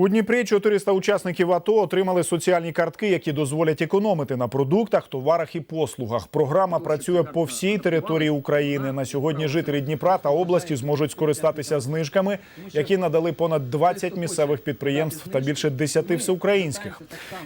У Дніпрі 400 учасників АТО отримали соціальні картки, які дозволять економити на продуктах, товарах і послугах. Програма працює по всій території України. На сьогодні жителі Дніпра та області зможуть скористатися знижками, які надали понад 20 місцевих підприємств та більше 10 всеукраїнських.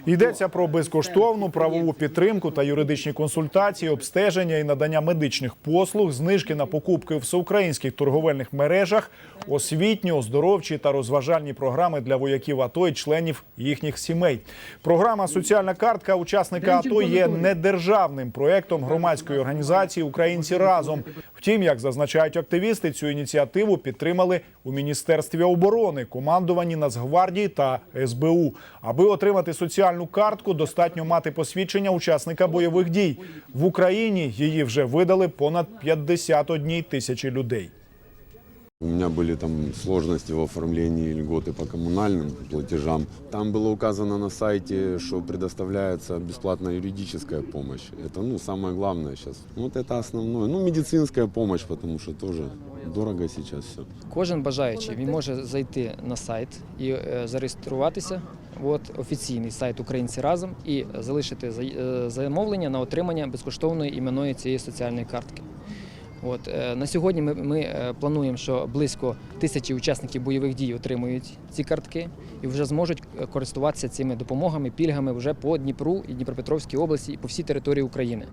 Йдеться про безкоштовну правову підтримку та юридичні консультації, обстеження і надання медичних послуг, знижки на покупки в всеукраїнських торговельних мережах, освітні, оздоровчі та розважальні програми для вояків АТО і членів їхніх сімей. Програма Соціальна картка учасника АТО є недержавним проектом громадської організації Українці разом. Втім, як зазначають активісти, цю ініціативу підтримали у міністерстві оборони, командуванні Нацгвардії та СБУ. Аби отримати соціальну картку, достатньо мати посвідчення учасника бойових дій. В Україні її вже видали понад 51 тисячі людей. У меня были там сложности в оформлении льготы по коммунальным платежам. Там было указано на сайте, что предоставляется бесплатная юридическая помощь. Это, ну, самое главное сейчас. Вот это основное. Ну, медицинская помощь, потому что тоже дорого сейчас все. Кожен бажаючий він може зайти на сайт і е, зареєструватися. От офіційний сайт Українці разом і залишити за- е, замовлення на отримання безкоштовної іменної цієї соціальної картки. От е, на сьогодні ми, ми е, плануємо, що близько тисячі учасників бойових дій отримують ці картки і вже зможуть е, користуватися цими допомогами, пільгами вже по Дніпру і Дніпропетровській області і по всій території України.